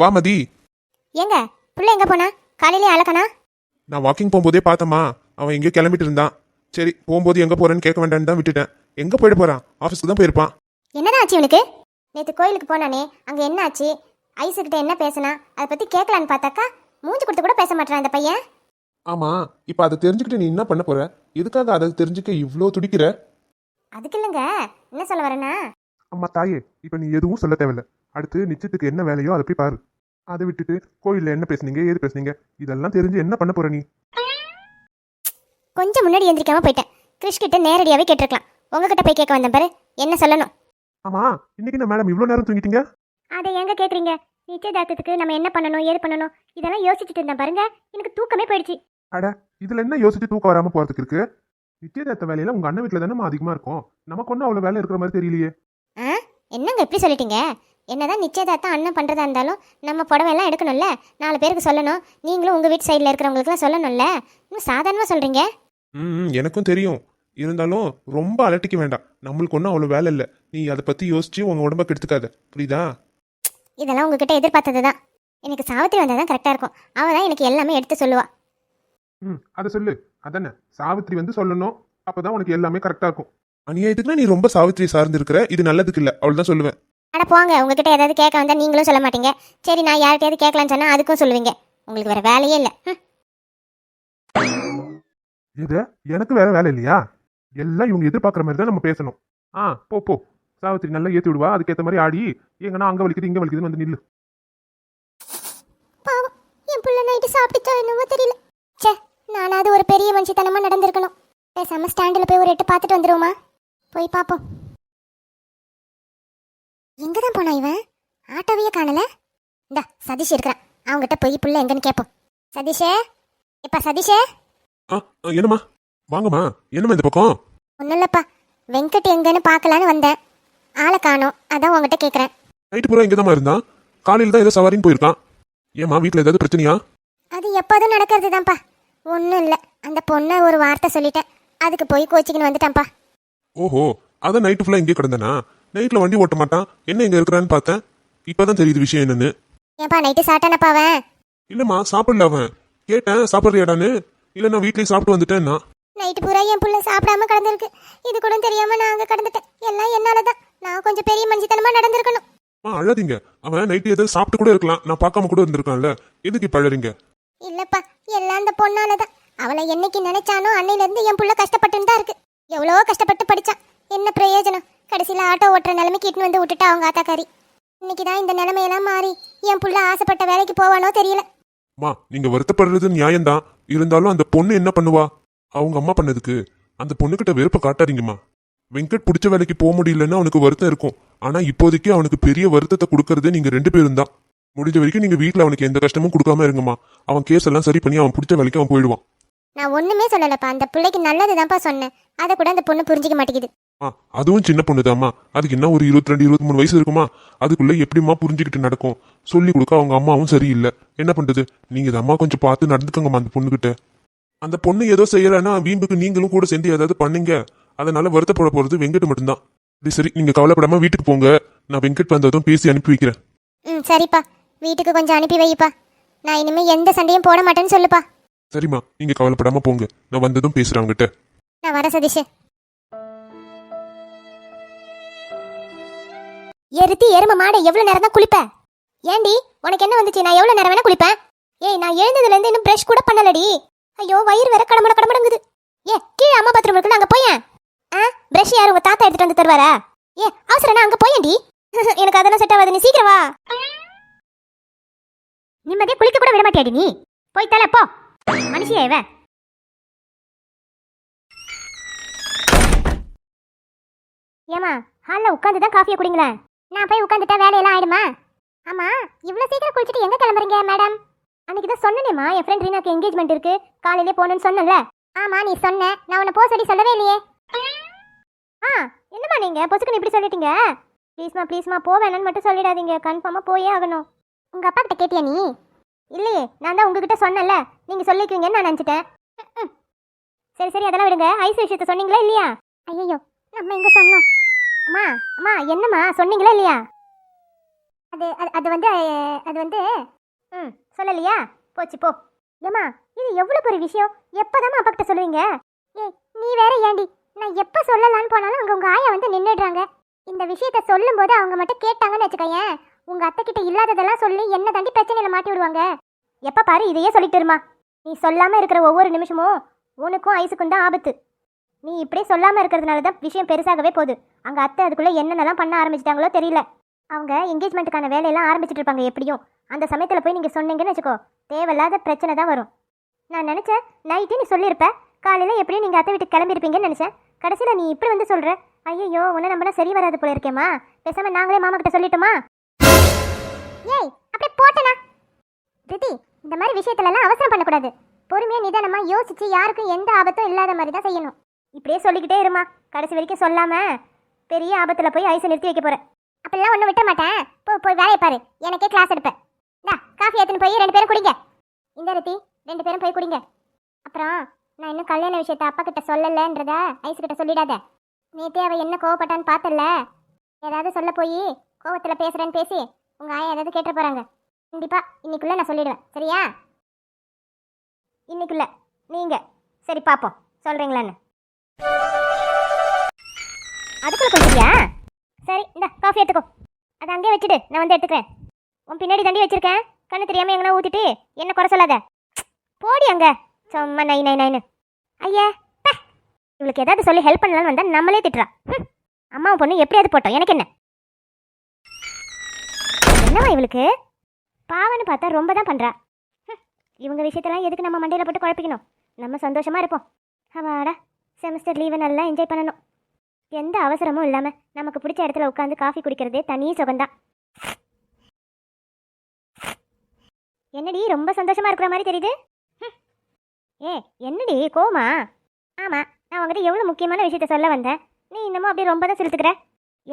வா மதி. ஏங்க புள்ள எங்க போனா? காலையிலே அழகனா? நான் வாக்கிங் போகும்போதே பார்த்தம்மா. அவன் எங்கேயோ கிளம்பிட்டு இருந்தான். சரி போகும்போது எங்கே போறேன்னு கேட்க வேண்டாம்னு தான் விட்டுட்டேன். எங்கே போயிட்டு போறான்? ஆஃபீஸ்க்கு தான் போயிருப்பான். என்னதான் ஆச்சு இவனுக்கு? நேற்று கோயிலுக்கு போனானே அங்க என்ன ஆச்சு? ஐஸுக்கிட்ட என்ன பேசினா? அதை பத்தி கேட்கலான்னு பார்த்தாக்கா மூஞ்சி கொடுத்து கூட பேச மாட்டான் இந்த பையன். ஆமா இப்போ அதை தெரிஞ்சுக்கிட்டு நீ என்ன பண்ண போற? எதுக்காக அதை தெரிஞ்சுக்க இவ்வளோ துடிக்கிற? அதுக்கு இல்லைங்க. என்ன சொல்ல வரேன்னா? அம்மா தாயே இப்போ நீ எதுவும் சொல்ல தேவையில்ல. அடுத்து நிச்சயத்துக்கு என்ன வேலையோ அதை போய் பாரு. அதை விட்டுட்டு கோயிலில் என்ன பேசுனீங்க ஏது பேசுனீங்க? இதெல்லாம் தெரிஞ்சு என்ன பண்ண போற நீ? கொஞ்சம் முன்னாடி எந்திரிக்காம போயிட்டேன். கிறிஷ் கிட்ட நேரடியாவே கேட்டிருக்கலாம். உங்ககிட்ட போய் கேட்க வந்தேன் பாரு. என்ன சொல்லணும்? ஆமா இன்னைக்கு என்ன மேடம் இவ்வளோ நேரம் தூங்கிட்டீங்க? அதை எங்க கேக்குறீங்க? நிச்சயதார்த்தத்துக்கு நம்ம என்ன பண்ணணும் ஏது பண்ணணும்? இதெல்லாம் யோசிச்சுட்டு இருந்தேன் பாருங்க. எனக்கு தூக்கமே போயிடுச்சு. அட இதுல என்ன யோசிச்சு தூக்கம் வராம போறதுக்கு இருக்கு? நிச்சயதார்த்த வேலையில உங்க அண்ணன் வீட்டுல தானே அதிகமா இருக்கும். நமக்கு ஒன்றும் அவ்வளவு வேலை இருக்கிற மாதிரி தெரியலையே. என்னங்க இப்படி சொல்லிட்டீங்க? என்னதான் நிச்சயதார்த்தம் அண்ணன் பண்ணுறதா இருந்தாலும் நம்ம புடவையெல்லாம் எடுக்கணும்ல? நாலு பேருக்கு சொல்லணும். நீங்களும் உங்கள் வீட்டு சைடில் இருக்கிறவங்களுக்குலாம் சொல்லணும்ல? இன்னும் சாதாரணமாக சொல்கிறீங்க ம் எனக்கும் தெரியும். இருந்தாலும் ரொம்ப அலட்டிக்க வேண்டாம். நம்மளுக்கு ஒன்றும் அவ்வளோ வேலை இல்லை. நீ அதை பற்றி யோசிச்சு உங்கள் உடம்ப கெடுத்துக்காத. புரியுதா? இதெல்லாம் உங்ககிட்ட எதிர்பார்த்தது தான் எனக்கு சாவித்திரி வந்தால் தான் கரெக்டாக இருக்கும். அவள் தான் எனக்கு எல்லாமே எடுத்து சொல்லுவா. ம் அதை சொல்லு. அதானே? சாவித்ரி வந்து சொல்லணும். அப்பதான் உனக்கு எல்லாமே கரெக்டாக இருக்கும். அநியாயத்துக்குனா நீ ரொம்ப சாவித்ரி சார்ந்து இருக்கிற இது நல்லதுக்கு இல்லை. அவள் தான் சொல்லுவேன். அட போங்க உங்ககிட்ட ஏதாவது கேட்க வந்தால் நீங்களும் சொல்ல மாட்டீங்க. சரி நான் யார்கிட்டயாவது கேட்கலான்னு சொன்னால் அதுக்கும் சொல்லுவீங்க. உங்களுக்கு வேறு வேலையே இல்லை. இது எனக்கு வேற வேலை இல்லையா? எல்லாம் இவங்க எதிர்பார்க்குற மாதிரி தான் நம்ம பேசணும். ஆ போ போ. சாவித்ரி நல்லா ஏற்றி விடுவா. அதுக்கேற்ற மாதிரி ஆடி. எங்கன்னா அங்கே வலிக்குது இங்கே வலிக்குதுன்னு வந்து நில்லு. என் பிள்ளை நைட்டு சாப்பிட்டுச்சோ என்னவோ தெரியல. ச்சே நானாவது ஒரு பெரிய மனுஷத்தனமா நடந்திருக்கணும். பேசாம ஸ்டாண்டில் போய் ஒரு எட்டு பார்த்துட்டு வந்துருவோமா? போய் பார்ப்போம் எங்க தான் போனா இவன்? ஆட்டோவையே காணல? இந்தா சதீஷ் இருக்கிறான். அவங்ககிட்ட போய் புள்ள எங்கன்னு கேட்போம் சதீஷே? இப்ப சதீஷே? ஆ ஆ, என்னம்மா? வாங்கம்மா. என்னம்மா இந்த பக்கம்? ஒன்றும் இல்லைப்பா. வெங்கட் எங்கன்னு பார்க்கலான்னு வந்தேன். ஆளை காணோம். அதான் உங்ககிட்ட கேட்குறேன் நைட்டு பூரா இங்கே தான் இருந்தான். காலையில் தான் ஏதோ சவாரின்னு போயிருக்கான். ஏம்மா வீட்டில் ஏதாவது பிரச்சனையா? அது எப்போதும் நடக்கிறது தான்ப்பா ஒன்றும் இல்லை. அந்த பொண்ணை ஒரு வார்த்தை சொல்லிட்டேன். அதுக்கு போய் கோச்சிக்கின்னு வந்துட்டான்ப்பா. ஓஹோ அதான் நைட்டு ஃபுல்லாக இங்கே கிடந்தனா? நைட்டில் வண்டி ஓட்ட மாட்டான். என்ன இங்கே இருக்கிறான்னு பார்த்தேன். இப்போதான் தெரியுது விஷயம் என்னன்னு. ஏன்பா நைட்டு சாட்டானப்பா அவன்? இல்லைம்மா சாப்பிடல அவன். கேட்டேன் சாப்பிட்றியாடான்னு. இல்லை நான் வீட்லயே சாப்பிட்டு வந்துட்டேன்னா? நைட்டு பூரா என் புள்ள சாப்பிடாம கிடந்திருக்கு. இது கூட தெரியாம நான் அங்க கிடந்துட்டேன். எல்லாம் என்னாலதான். நான் கொஞ்சம் பெரிய மனுஷத்தனமா நடந்திருக்கணும். அம்மா அழாதீங்க. அவன் நைட்டு ஏதாவது சாப்பிட்டு கூட இருக்கலாம். நான் பார்க்காம கூட இருந்திருக்கான்ல. எதுக்கு இப்போ அழறீங்க? இல்லப்பா எல்லாம் அந்த பொண்ணாலதான். அவளை என்னைக்கு நினைச்சானோ அன்னையில இருந்து என் புள்ள கஷ்டப்பட்டுன்னு தான் இருக்கு. எவ்வளவோ கஷ்டப்பட்டு படிச்சான். என்ன பிரயோஜனம்? கடைசியில ஆட்டோ ஓட்டுற நிலைமைக்கு இட்டுன்னு வந்து விட்டுட்டா அவங்க ஆத்தாக்காரி. இன்னைக்கு தான் இந்த நிலைமையெல்லாம் மாறி. என் புள்ள ஆசைப்பட்ட வேலைக்கு போவானோ தெரியல. அம்மா நீங்க வருத்தப்படுறது நியாயம்தான். இருந்தாலும் அந்த பொண்ணு என்ன பண்ணுவா? அவங்க அம்மா பண்ணதுக்கு. அந்த பொண்ணுகிட்ட வெறுப்ப காட்டாதீங்கம்மா. வெங்கட் பிடிச்ச வேலைக்கு போக முடியலன்னா அவனுக்கு வருத்தம் இருக்கும். ஆனா இப்போதைக்கு அவனுக்கு பெரிய வருத்தத்தை கொடுக்கறதே நீங்க ரெண்டு பேரும் தான். முடிஞ்ச வரைக்கும் நீங்க வீட்ல அவனுக்கு எந்த கஷ்டமும் கொடுக்காம இருங்கம்மா. அவன் கேஸ் எல்லாம் சரி பண்ணி அவன் பிடிச்ச வேலைக்கு அவன் போயிடுவான். நான் ஒண்ணுமே சொல்லலப்பா. அந்த பிள்ளைக்கு நல்லதுதான்ப்பா சொன்னேன். அதை கூட அந்த பொண்ணு புரிஞ்சிக்க மாட்டேங்குது. ஆ அதுவும் சின்ன பொண்ணுதாம்மா. அதுக்கு என்ன ஒரு இருபத்தி ரெண்டு இருபத்தி மூணு வயசு இருக்குமா? அதுக்குள்ள எப்படிம்மா புரிஞ்சுக்கிட்டு நடக்கும்? சொல்லி கொடுக்க அவங்க அம்மாவும் சரியில்லை. என்ன பண்றது? நீங்க இந்த அம்மா கொஞ்சம் பார்த்து நடந்துக்கங்கம்மா அந்த பொண்ணுகிட்ட. அந்த பொண்ணு ஏதோ செய்யலைன்னா வீம்புக்கு நீங்களும் கூட சேர்ந்து ஏதாவது பண்ணீங்க. அதனால வருத்தப்பட போறது வெங்கட் மட்டும்தான். சரி சரி நீங்க கவலைப்படாம வீட்டுக்கு போங்க. நான் வெங்கட் வந்ததும் பேசி அனுப்பி வைக்கிறேன். ம் சரிப்பா. வீட்டுக்கு கொஞ்சம் அனுப்பி வைப்பா. நான் இனிமே எந்த சண்டையும் போட மாட்டேன்னு சொல்லுப்பா. சரிம்மா நீங்க கவலைப்படாம போங்க. நான் வந்ததும் பேசுறேன் அவங்ககிட்ட நான் வரேன் சதீஷ். எருத்தி எரும மாடை எவ்வளோ நேரம் தான் குளிப்பேன் ஏண்டி உனக்கு என்ன வந்துச்சு? நான் எவ்வளோ நேரம் வேணா குளிப்பேன்? ஏய் நான் எழுந்ததுலேருந்து இன்னும் ப்ரஷ் கூட பண்ணலடி. ஐயோ வயிறு வேற கடமட கடமடங்குது. ஏ கீழே அம்மா பாத்திரம் இருக்குல்ல அங்கே போயேன். ஆ ப்ரஷ் யார் உங்கள் தாத்தா எடுத்துகிட்டு வந்து தருவாரா? ஏ அவசரம் அங்கே போயேன்டி. எனக்கு அதெல்லாம் செட் ஆகாது நீ சீக்கிரம் வா. நிம்மதியாக குளிக்க கூட விட மாட்டியாடி நீ. போய் தலை போ. மனுஷியா இவ? ஏமா ஹாலில் உட்காந்து தான் காஃபியை குடிங்களேன். நான் போய் உட்காந்துட்டா வேலையெல்லாம் ஆயிடுமா? ஆமா இவ்வளோ சீக்கிரம் குளிச்சுட்டு எங்க கிளம்புறீங்க மேடம் அன்னைக்கு தான் சொன்னேம்மா என் ஃப்ரெண்ட் ரீனாக்கு என்கேஜ்மெண்ட் இருக்கு. காலையிலே போகணும்னு சொன்னேன்ல. ஆமா நீ சொன்ன. நான் உன்னை போக சொல்லி சொல்லவே இல்லையே. ஆ என்னம்மா நீங்க? பொசுக்குன்னு இப்படி சொல்லிட்டீங்க? ப்ளீஸ்மா ப்ளீஸ்மா போவேணும்னு மட்டும் சொல்லிடாதீங்க. கன்ஃபார்மாக போயே ஆகணும். உங்கள் அப்பா கிட்ட கேட்டியா நீ? இல்லையே நான் தான் உங்ககிட்ட சொன்னேன்ல. நீங்கள் சொல்லிக்குவீங்கன்னு நான் நினச்சிட்டேன். சரி சரி அதெல்லாம் விடுங்க. ஐஸ் விஷயத்த சொன்னீங்களா இல்லையா? ஐயோ நம்ம எங்கே சொன்னோம்? அம்மா அம்மா என்னம்மா? சொன்னீங்களா இல்லையா? அது அது அது வந்து அது வந்து ம் சொல்லலையா? போச்சு போ. ஏம்மா இது எவ்வளோ பெரிய விஷயம்? எப்போதாம்மா அப்பா கிட்ட சொல்லுவீங்க? ஏய் நீ வேற ஏண்டி? நான் எப்போ சொல்லலான்னு போனாலும் அங்கே உங்கள் ஆயா வந்து நின்றுடுறாங்க இந்த விஷயத்த சொல்லும்போது அவங்க மட்டும் கேட்டாங்கன்னு வச்சுக்கோயேன். உங்கள் அத்தை கிட்ட இல்லாததெல்லாம் சொல்லி என்ன தாண்டி பிரச்சனையில் மாட்டி விடுவாங்க? எப்போ பாரு இதையே சொல்லிட்டு இருமா. நீ சொல்லாமல் இருக்கிற ஒவ்வொரு நிமிஷமும் உனக்கும் ஐஸுக்கும் தான் ஆபத்து. நீ இப்படியே சொல்லாமல் இருக்கிறதுனால தான் விஷயம் பெருசாகவே போகுது. அங்கே அத்தை அதுக்குள்ளே என்னென்னலாம் பண்ண ஆரம்பிச்சிட்டாங்களோ தெரியல. அவங்க என்கேஜ்மெண்ட்டுக்கான வேலையெல்லாம் ஆரம்பிச்சிட்டு இருப்பாங்க எப்படியும். அந்த சமயத்தில் போய் நீங்கள் சொன்னீங்கன்னு வச்சுக்கோ தேவையில்லாத பிரச்சனை தான் வரும். நான் நினச்சேன் நைட்டே நீ சொல்லியிருப்பேன் காலையில் எப்படியும் நீங்கள் அத்தை வீட்டுக்கு கிளம்பியிருப்பீங்கன்னு நினச்சேன். கடைசியில் நீ இப்படி வந்து சொல்கிற ஐயோ உன்னை நம்மளா சரி வராது போல இருக்கேம்மா. பேசாமல் நாங்களே மாமா கிட்ட சொல்லிட்டோமா? ஏய் அப்படியே போட்டனா? ரிதி இந்த மாதிரி விஷயத்துலலாம் அவசரம் பண்ணக்கூடாது. பொறுமையாக நிதானமாக யோசிச்சு யாருக்கும் எந்த ஆபத்தும் இல்லாத மாதிரி தான் செய்யணும். இப்படியே சொல்லிக்கிட்டே இருமா. கடைசி வரைக்கும் சொல்லாம பெரிய ஆபத்தில் போய் ஐஸை நிறுத்தி வைக்க போறேன். அப்படிலாம் ஒன்றும் விட்ட மாட்டேன். போ போய் வேலையை பாரு. எனக்கே கிளாஸ் எடுப்பேன். இந்தா காஃபி எடுத்துன்னு போய் ரெண்டு பேரும் குடிங்க. இந்த ரத்தி ரெண்டு பேரும் போய் குடிங்க. அப்புறம் நான் இன்னும் கல்யாண விஷயத்த அப்பா கிட்ட சொல்லலைன்றத ஐஸ் கிட்ட சொல்லிடாத. நேத்தே அவள் என்ன கோவப்பட்டான்னு பார்த்தல ஏதாவது சொல்ல போய் கோவத்தில் பேசுகிறேன்னு பேசி உங்கள் ஆயா ஏதாவது கேட்டு போகிறாங்க கண்டிப்பாக இன்றைக்குள்ளே நான் சொல்லிடுவேன். சரியா? இன்னைக்குள்ளே. நீங்கள் சரி பார்ப்போம் சொல்கிறீங்களான்னு அதுக்குள்ள குடிக்கிறியா சரி இந்த காஃபி எடுத்துக்கோ. அதை அங்கேயே வச்சுட்டு நான் வந்து எடுத்துக்கிறேன். உன் பின்னாடி தண்டி வச்சிருக்கேன். கண்ணு தெரியாம எங்கன்னா ஊத்திட்டு என்ன குறை சொல்லாத. போடி அங்க. சும்மா நை நை நைனு ஐயா இவளுக்கு ஏதாவது சொல்லி ஹெல்ப் பண்ணலாம்னு வந்தா நம்மளே திட்டுறா. ஹம். பொண்ணு எப்படியாவது போட்டோம். எனக்கு என்ன? என்னவா இவளுக்கு? பாவன்னு பார்த்தா ரொம்ப தான் பண்றா இவங்க விஷயத்தெல்லாம் எதுக்கு நம்ம மண்டையில போட்டு குழப்பிக்கணும்? நம்ம சந்தோஷமா இருப்போம். அவாடா செமஸ்டர் லீவை நல்லா என்ஜாய் பண்ணணும். எந்த அவசரமும் இல்லாமல் நமக்கு பிடிச்ச இடத்துல உட்காந்து காஃபி குடிக்கிறதே தனி சுகந்தான் என்னடி ரொம்ப சந்தோஷமா இருக்கிற மாதிரி தெரியுது? ஏ என்னடி கோமா ஆமாம் நான் உங்ககிட்ட எவ்வளோ முக்கியமான விஷயத்த சொல்ல வந்தேன். நீ இன்னமும் அப்படியே ரொம்ப தான் செலுத்துக்கிற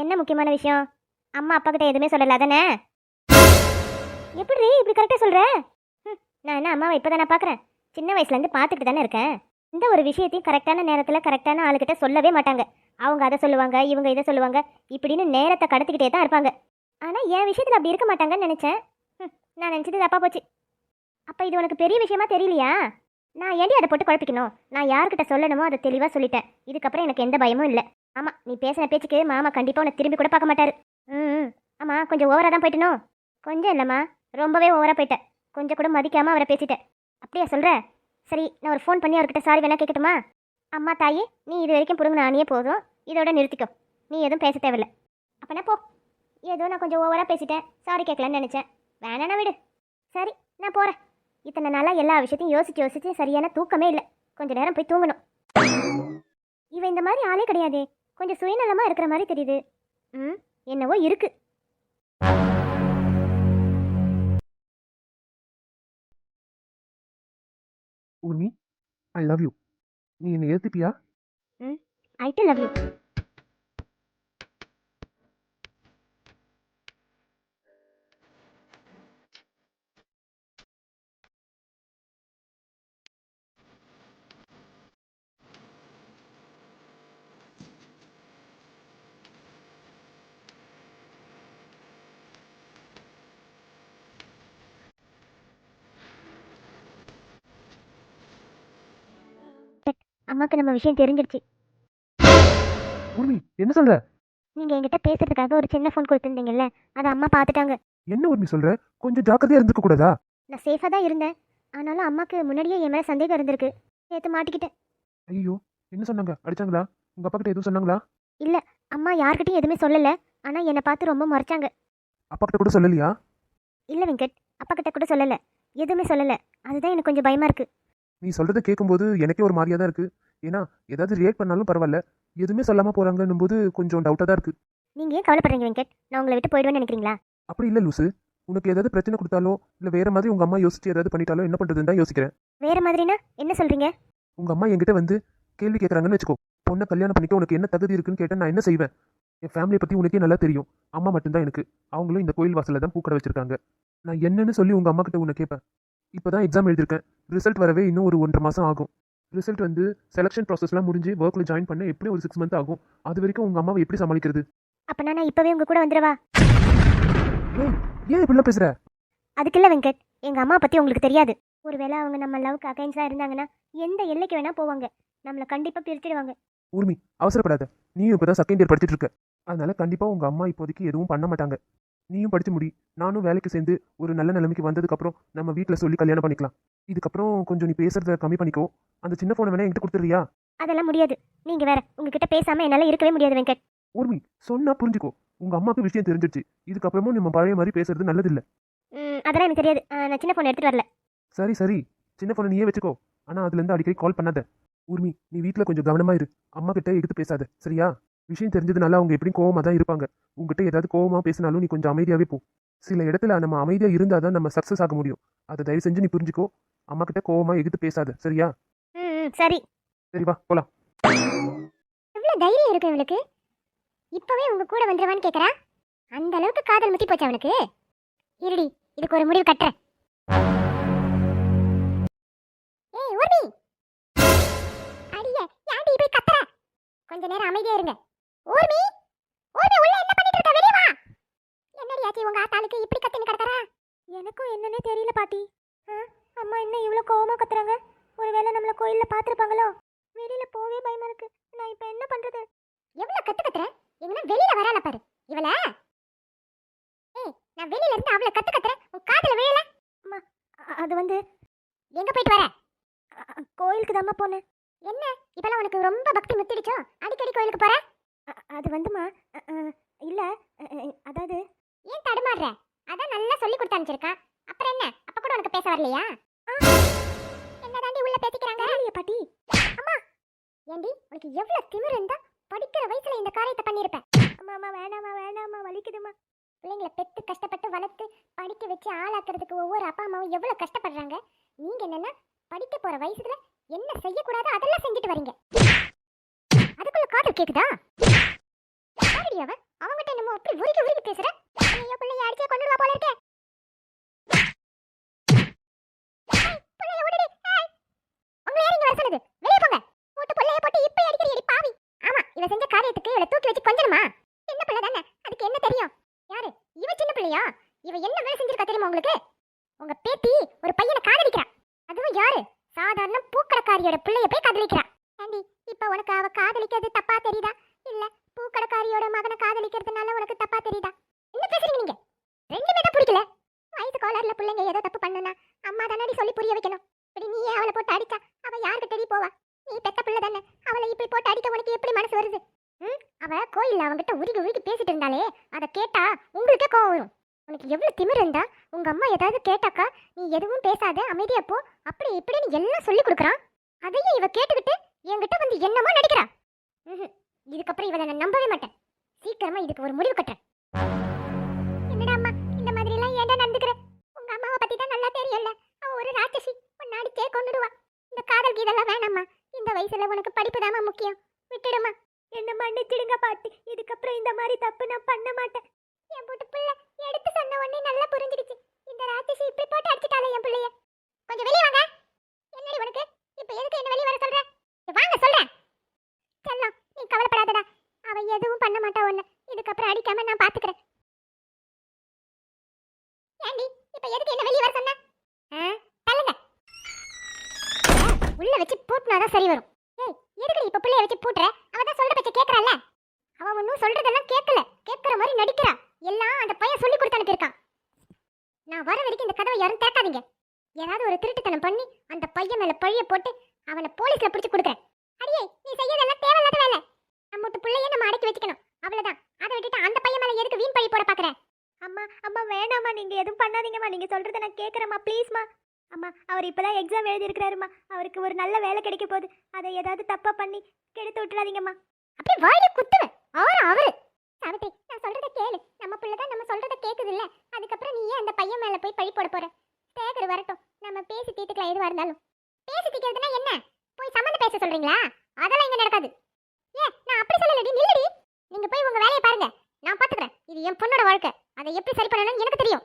என்ன முக்கியமான விஷயம்? அம்மா அப்பா கிட்ட எதுவுமே சொல்லல தானே எப்படி இப்படி கரெக்டாக சொல்கிற நான் என்ன அம்மாவை இப்போ தானே பார்க்குறேன் சின்ன வயசுலேருந்து பார்த்துக்கிட்டு தானே இருக்கேன். இந்த ஒரு விஷயத்தையும் கரெக்டான நேரத்தில் கரெக்டான ஆளுகிட்ட சொல்லவே மாட்டாங்க. அவங்க அதை சொல்லுவாங்க இவங்க இதை சொல்லுவாங்க இப்படின்னு நேரத்தை கடத்திக்கிட்டே தான் இருப்பாங்க. ஆனால் என் விஷயத்தில் அப்படி இருக்க மாட்டாங்கன்னு நினச்சேன். நான் நினச்சது தப்பா போச்சு. அப்போ இது உனக்கு பெரிய விஷயமா தெரியலையா? நான் ஏன்டி அதை போட்டு குழப்பிக்கணும்? நான் யார்கிட்ட சொல்லணுமோ அதை தெளிவாக சொல்லிட்டேன். இதுக்கப்புறம் எனக்கு எந்த பயமும் இல்லை. ஆமாம் நீ பேசின பேச்சுக்கு மாமா கண்டிப்பாக உன்னை திரும்பி கூட பார்க்க மாட்டார். ம் ஆமாம் கொஞ்சம் ஓவராக தான் போயிட்டனோ கொஞ்சம் இல்லைம்மா ரொம்பவே ஓவராக போயிட்டேன். கொஞ்சம் கூட மதிக்காமல் அவரை பேசிட்டேன். அப்படியா சொல்கிற சரி நான் ஒரு ஃபோன் பண்ணி அவர்கிட்ட சாரி வேணா கேட்கட்டுமா அம்மா தாயே நீ இது வரைக்கும் பிடுங்க நானே போதும். இதோட நிறுத்திக்கோ. நீ எதுவும் பேச தேவையில்ல. அப்போனா போ. ஏதோ நான் கொஞ்சம் ஓவராக பேசிட்டேன். சாரி கேட்கலான்னு நினச்சேன். வேணாண்ணா விடு. சரி நான் போகிறேன் இத்தனை நாளாக எல்லா விஷயத்தையும் யோசிச்சு யோசிச்சு சரியான தூக்கமே இல்லை. கொஞ்சம் நேரம் போய் தூங்கணும். இவன் இந்த மாதிரி ஆளே கிடையாதே. கொஞ்சம் சுயநலமாக இருக்கிற மாதிரி தெரியுது. ம் என்னவோ இருக்கு. உர்மி ஐ லவ் யூ நீ என்னை ஏற்றுப்பியா I டு love you. அம்மாக்கு நம்ம விஷயம் தெரிஞ்சிருச்சு உர்மி என்ன சொல்ற? நீங்கள் என்கிட்ட பேசுறதுக்காக ஒரு சின்ன ஃபோன் கொடுத்துருந்தீங்கல்ல அதை அம்மா பார்த்துட்டாங்க. என்ன உர்மி சொல்ற? கொஞ்சம் ஜாக்கிரதையா இருந்துக்க கூடாதா? நான் சேஃபாக தான் இருந்தேன். ஆனாலும் அம்மாக்கு முன்னாடியே என் மேலே சந்தேகம் இருந்திருக்கு. நேற்று மாட்டிக்கிட்டேன். ஐயோ என்ன சொன்னாங்க? அடிச்சாங்களா? உங்க அப்பா கிட்ட எதுவும் சொன்னாங்களா? அம்மா யார்கிட்டயும் எதுவுமே சொல்லலை. ஆனால் என்னை பார்த்து ரொம்ப முறைச்சாங்க. அப்பா கிட்ட கூட சொல்லலையா? இல்லை வெங்கட் அப்பா கிட்ட கூட சொல்லலை. எதுவுமே சொல்லலை. அதுதான் எனக்கு கொஞ்சம் பயமாக இருக்கு. நீ சொல்றத கேட்கும்போது எனக்கே ஒரு மாதிரியா தான் இருக்கு. ஏன்னா ஏதாவது ரியாக்ட் பண்ணாலும் பரவாயில்ல. எதுவுமே சொல்லாம போறாங்கன்னும் போது கொஞ்சம் டவுட்டா தான் இருக்கு. நீங்கள் ஏன் கவலைப்படுறீங்க வெங்கட்? நான் உங்களை விட்டு போயிடுவேன்னு நினைக்கிறீங்களா? அப்படி இல்ல லூசு. உனக்கு ஏதாவது பிரச்சனை கொடுத்தாலோ இல்ல வேற மாதிரி உங்க அம்மா யோசிச்சு ஏதாவது பண்ணிட்டாலோ என்ன பண்றதுன்னு தான் யோசிக்கிறேன். வேற மாதிரினா என்ன சொல்கிறீங்க உங்க அம்மா என்கிட்ட வந்து கேள்வி கேட்கறாங்கன்னு வச்சுக்கோ. பொண்ணை கல்யாணம் பண்ணிக்க உனக்கு என்ன தகுதி இருக்குன்னு கேட்டா நான் என்ன செய்வேன்? என் ஃபேமிலியை பத்தி உனக்கே நல்லா தெரியும். அம்மா மட்டும்தான் எனக்கு. அவங்களும் இந்த கோயில் வாசல்ல தான் பூக்கடை வச்சிருக்காங்க. நான் என்னன்னு சொல்லி உங்க அம்மா கிட்ட உன்னை கேட்பேன் இப்பதான் எக்ஸாம் எழுதிருக்கேன் ரிசல்ட் வரவே இன்னும் ஒரு ஒன்றரை மாசம் ஆகும். ரிசல்ட் வந்து செலக்ஷன் ப்ராசஸ்லாம் முடிஞ்சு ஒர்க்கில் ஜாயின் பண்ண எப்படி ஒரு சிக்ஸ் மந்த் ஆகும்? அது வரைக்கும் உங்க அம்மாவை எப்படி சமாளிக்கிறது? அப்போனா நான் இப்போவே உங்கள் கூட வந்துடவா? ஏய் ஏன் இப்படிலாம் பேசுற? அதுக்கு இல்லை வெங்கட் எங்கள் அம்மா பற்றி உங்களுக்கு தெரியாது. ஒருவேளை அவங்க நம்ம லவ்க்கு அகைன்ஸ்டாக இருந்தாங்கன்னா எந்த எல்லைக்கு வேணால் போவாங்க. நம்மளை கண்டிப்பாக பிரிச்சிடுவாங்க. ஊர்மி அவசரப்படாத. நீயும் இப்பதான் செகண்ட் இயர் படிச்சிட்டு இருக்க. அதனால கண்டிப்பா உங்க அம்மா இப்போதைக்கு எதுவும் பண்ண மாட்டாங்க. நீயும் படிச்சு முடி. நானும் வேலைக்கு சேர்ந்து ஒரு நல்ல நிலைமைக்கு வந்ததுக்கு அப்புறம் நம்ம வீட்ல சொல்லி கல்யாணம் பண்ணிக்கலாம். இதுக்கப்புறம் கொஞ்சம் நீ பேசுறத கம்மி பண்ணிக்கோ. அந்த சின்ன போனை வேணா என்கிட்ட கொடுத்துறியா அதெல்லாம் முடியாது. நீங்கள் வேற உங்ககிட்ட பேசாமல் என்னால் இருக்கவே முடியாது வெங்கட். ஊர்மி சொன்னா புரிஞ்சுக்கோ. உங்க அம்மாவுக்கு விஷயம் தெரிஞ்சிருச்சு. இதுக்கப்புறமும் நம்ம பழைய மாதிரி பேசுறது நல்லதில்ல. ம், அதெல்லாம் எனக்கு தெரியாது. ஆ, நான் சின்ன ஃபோன் எடுத்துகிட்டு வரல. சரி சரி. சின்ன போனை நீயே வச்சுக்கோ. ஆனா அதுல இருந்து அடிக்கடி கால் பண்ணாத. ஊர்மி நீ வீட்ல கொஞ்சம் கவனமா இரு. அம்மா கிட்ட எதுத்து பேசாத. சரியா? விஷயம் தெரிஞ்சதுனால அவங்க எப்படியும் கோவமா தான் இருப்பாங்க. உங்ககிட்ட ஏதாவது கோவமா பேசினாலும் நீ கொஞ்சம் அமைதியாவே போ. சில இடத்துல நம்ம அமைதியா இருந்தாதான் நம்ம சக்சஸ் ஆக முடியும். அதை தயவு செஞ்சு நீ புரிஞ்சுக்கோ. அம்மா கிட்ட கோவமா எதிர்த்து பேசாத சரியா? ம் சரி. சரி வா போலாம். எவ்வளோ தைரியம் இருக்கு இவளுக்கு? இப்போவே உங்க கூட வந்துடுவான்னு கேட்குறா அந்த அளவுக்கு காதல் முத்தி போச்சு அவனுக்கு? இருடி இதுக்கு ஒரு முடிவு கட்டுறேன். ஏய் ஊர்மி அடியே யாண்டி போய் கத்துற? கொஞ்ச நேரம் அமைதியா இருங்க. ஊர்மி உள்ள என்ன பண்ணிட்டு இருக்க வெளிய வா ஆச்சு உங்க ஆத்தாளுக்கு இப்படி கத்தின்னு கிடக்குறா? எனக்கும் என்னன்னே தெரியல பாட்டி. அம்மா என்ன இவ்வளோ கோவமா கத்துறாங்க? ஒருவேளை நம்மள கோயில்ல பார்த்துருப்பாங்களோ வெளியில போவே பயமா இருக்கு. நான் இப்ப என்ன பண்றது? எவ்வளவு கத்து கத்துற? எங்கன்னா வெளியில வரால பாரு. இவள? ஏய் நான் வெளியில இருந்து அவளை கத்து கத்துறேன் உன் காதுல விழல? அம்மா அது வந்து எங்க போயிட்டு வர? கோயிலுக்கு தாம்மா போனேன் என்ன? இப்பெல்லாம் உனக்கு ரொம்ப பக்தி முத்திடுச்சோ? அடிக்கடி கோயிலுக்கு போற? அ- அது வந்துமா இல்ல அதாவது ஏன் தடுமாறுற? அதான் நல்லா சொல்லி கொடுத்து அனுப்பிச்சிருக்கா அப்புறம் என்ன? அப்ப கூட உனக்கு பேச வரலையா? என்ன தாண்டி உள்ள பேசிக்கிறாங்க? பாட்டி. அம்மா! ஏண்டி உனக்கு எவ்வளவு திமிரு இருந்தா படிக்கிற வயசுல இந்த காரியத்தை பண்ணிருப்பேன் அம்மா அம்மா வேணாமா வேணாமா வலிக்குதுமா பிள்ளைங்களை பெத்து கஷ்டப்பட்டு வளர்த்து படிக்க வச்சு ஆளாக்குறதுக்கு ஒவ்வொரு அப்பா அம்மாவும் எவ்வளவு கஷ்டப்படுறாங்க? நீங்க என்னன்னா படிக்க போற வயசுல என்ன செய்யக்கூடாதோ அதெல்லாம் செஞ்சுட்டு வரீங்க. அதுக்குள்ள காதல் கேக்குதா? அவ அவங்கிட்ட என்னமோ அப்படி உருகி உருகி பேசுற? ஐயோ பிள்ளைய அடிச்சே கொண்டுடுவா போல இருக்கே. பிள்ளைய விடுடி, உங்களை யார் இங்க வர சொன்னது. வெளிய போங்க. போட்டு பிள்ளைய போட்டு இப்ப அடிக்கிறீ பாவி. ஆமா இவ செஞ்ச காரியத்துக்கு இவளை தூக்கி வச்சு கொஞ்சணுமா? சின்ன பிள்ளை தானே. அதுக்கு என்ன தெரியும்? யாரு? இவ சின்ன பிள்ளையா? இவ என்ன வேலை செஞ்சிருக்கா தெரியுமா உங்களுக்கு? உங்க பேத்தி ஒரு பையனை காதலிக்கிறா. அதுவும் யாரு? சாதாரண பூக்கடைக்காரியோட பிள்ளைய போய் காதலிக்கிறா. ஆண்டி இப்ப உனக்கு அவ காதலிக்கிறது தப்பா தெரியுதா? இல்ல பூக்கடைக்காரியோட மகனை காதலிக்கிறதுனால உனக்கு தப்பா தெரியுதா? என்ன பேசுறீங்க நீங்க? ரெண்டுமே தான் பிடிக்கல. வயசு கோளாறுல பிள்ளைங்க ஏதோ தப்பு பண்ணுனா அம்மா தானடி சொல்லி புரிய வைக்கணும். இப்படி நீயே அவளை போட்டு அடிச்சா அவ யாருக்கு தெரிய போவா? நீ பெத்த பிள்ளை தானே. அவளை இப்படி போட்டு அடிக்க உனக்கு எப்படி மனசு வருது? ம்? அவ கோயில்ல அவங்கிட்ட உருகி உருகி பேசிட்டு இருந்தாலே அதை கேட்டா உங்களுக்கே கோவம் வரும். உனக்கு எவ்வளவு திமிர் இருந்தா? உங்க அம்மா ஏதாவது கேட்டாக்கா நீ எதுவும் பேசாத அமைதியா போ. அப்படி இப்படின்னு எல்லாம் சொல்லி கொடுக்குறான். அதையும் இவ கேட்டுக்கிட்டு என்கிட்ட வந்து என்னமா நடிக்கிறா. ம்ஹும். இதுக்கப்புறம் இவளை நான் நம்பவே மாட்டேன். சீக்கிரமா இதுக்கு ஒரு முடிவு கட்டுறேன். என்னடா அம்மா இந்த மாதிரி எல்லாம் ஏன்டா நடந்துக்கிற? உங்க அம்மாவை பத்தி தான் நல்லா தெரியல அவ ஒரு ராட்சசி உன்னை அடிச்சே கொண்டுடுவா இந்த காதல் கீதெல்லாம் வேணாம்மா. இந்த வயசுல உனக்கு படிப்பு தாம்மா முக்கியம். விட்டுடுமா. என்ன மன்னிச்சிடுங்க பாட்டி. இதுக்கப்புறம் இந்த மாதிரி தப்பு நான் பண்ண மாட்டேன். என் போட்டு பிள்ளை எடுத்து சொன்ன உடனே நல்லா புரிஞ்சிடுச்சு. இந்த ராட்சசி இப்படி போட்டு அடிச்சிட்டாலே என் பிள்ளைய கொஞ்சம் வெளியே வாங்க என்னடி உனக்கு இப்ப எதுக்கு என்ன வெளியே வர சொல்ற இங்க வாங்க சொல்றேன் செல்லம் நீ கவலைப்படாதடா அவ எதுவும் பண்ண இதுக்கப்புறம் அடிக்காம நான் பாத்துக்கிறேன். ஏண்டி இப்ப எதுக்கு என்ன வெளியே வர சொன்ன? ஆ, தள்ளுங்க. உள்ள வச்சு பூட்டினாதான் சரி வரும். ஏய் எதுக்கு இப்ப பிள்ளைய வச்சு பூட்டுற? அவ தான் சொல்ற பச்சை கேக்குறால அவ ஒன்னும் சொல்றதெல்லாம் கேட்கல கேட்கற மாதிரி நடிக்கிறா. எல்லாம் அந்த பையன் சொல்லி கொடுத்து அனுப்பியிருக்கான். நான் வர வரைக்கும் இந்த கதவை யாரும் திறக்காதீங்க. ஏதாவது ஒரு திருட்டுத்தனம் பண்ணி அந்த பையன் மேல பழிய போட்டு அவனை போலீஸ்ல பிடிச்சு கொடுக்குறேன். அடியே நீ செய்யறதெல்லாம் தேவையில்லாத வேலை. நம்ம விட்டு பிள்ளைய நம்ம அடக்கி வச்சுக்கணும். அவ்வளவுதான். அதை விட்டுட்டு அந்த பையன் மேல எதுக்கு வீண் பழி போட பாக்குற? அம்மா அம்மா வேணாம்மா நீங்க எதுவும் பண்ணாதீங்கம்மா. நீங்க சொல்றத நான் கேக்குறேம்மா. ப்ளீஸ்மா. அம்மா அவர் இப்பதான் எக்ஸாம் எழுதியிருக்கிறாருமா அவருக்கு ஒரு நல்ல வேலை கிடைக்க போகுது. அதை ஏதாவது தப்பா பண்ணி கெடுத்து விட்டுறாதீங்கம்மா. அப்படி வாயில குத்துவேன் அவரு அவரு? சாவித்ரி நான் சொல்றத கேளு. நம்ம பிள்ளை தான் நம்ம சொல்றத கேக்குது இல்ல அதுக்கப்புறம் நீ ஏன் அந்த பையன் மேல போய் பழி போட போற? சேகர் வரட்டும். நம்ம பேசி தீர்த்துக்கலாம் எதுவா இருந்தாலும். பேசி தீர்க்கிறதுனா என்ன? போய் சம்மந்த பேச சொல்றீங்களா? அதெல்லாம் இங்க நடக்காது. ஏ நான் அப்படி சொல்லலடி. நில்லடி. நீங்க போய் உங்க வேலையை பாருங்க. நான் பாத்துக்கிறேன். இது என் பொண்ணோட வாழ்க்கை. அதை எப்படி சரி பண்ணணும்னு எனக்கு தெரியும்.